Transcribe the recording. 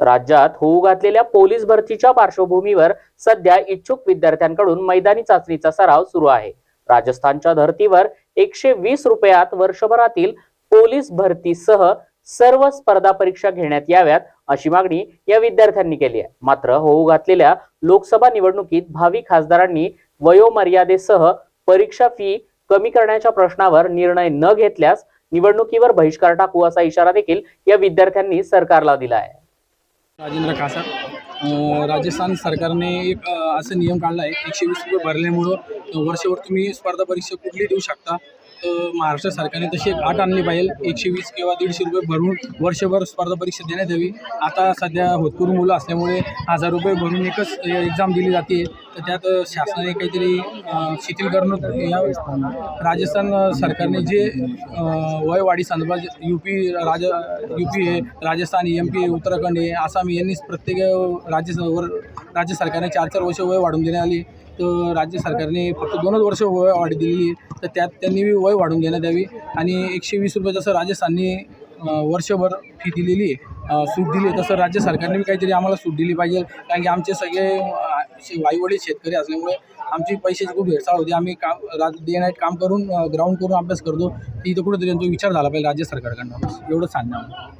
राज्यात होऊ घातलेल्या पोलीस भरतीच्या पार्श्वभूमीवर सध्या इच्छुक विद्यार्थ्यांकडून मैदानी चाचणीचा सराव सुरू आहे. राजस्थानच्या धर्तीवर एकशे वीस रुपयात वर्षभरातील पोलीस भरतीसह सर्व स्पर्धा परीक्षा घेण्यात याव्यात अशी मागणी या विद्यार्थ्यांनी केली आहे. मात्र होऊ घातलेल्या लोकसभा निवडणुकीत भावी खासदारांनी वयोमर्यादेसह परीक्षा फी कमी करण्याच्या प्रश्नावर निर्णय न घेतल्यास निवडणुकीवर बहिष्कार टाकू असा इशारा देखील या विद्यार्थ्यांनी सरकारला दिला आहे. राजेंद्र कासार राजस्थान सरकारने एक असं नियम काढला आहे एकशे वीस रुपये भरल्यामुळं वर्षभर तुम्ही स्पर्धा परीक्षा कुठली देऊ शकता. महाराष्ट्र सरकारने तशी एक आठ आणली पाहिजे. एकशे वीस किंवा दीडशे रुपये भरून वर्षभर स्पर्धा परीक्षा देण्यात यावी. आता सध्या होतपूर मुलं असल्यामुळे हजार रुपये भरून एकच एक्झाम दिली जाते. तर त्यात शासनाने काहीतरी शिथिल करणं या राजस्थान सरकारने जे वयवाढी संदर्भात यू पी राज यू पी आहे राजस्थान एम पी उत्तराखंड आहे आसाम यांनीच प्रत्येक राज्य राज्य सरकारने चार चार वर्ष वय वाढून देण्यात आली. तर राज्य सरकारने फक्त दोनच वर्ष वय वाढ दिलेली. तर त्यात त्यांनी वय वाढून देण्यात यावी. आणि एकशे वीस रुपये जसं राजस्थानने वर्षभर फी दिलेली सूट दिली तसं राज्य सरकारने बी काहीतरी आम्हाला सूट दिली पाहिजे. कारण की आमचे सगळे वाईवडील शेतकरी असल्यामुळे आमची पैशाची खूप भेडसाळ होती. आम्ही काम रात डे नाईट काम करून ग्राउंड करून अभ्यास करतो. इथं कुठेतरी विचार झाला पाहिजे राज्य सरकारकडनं. एवढंच सांगणं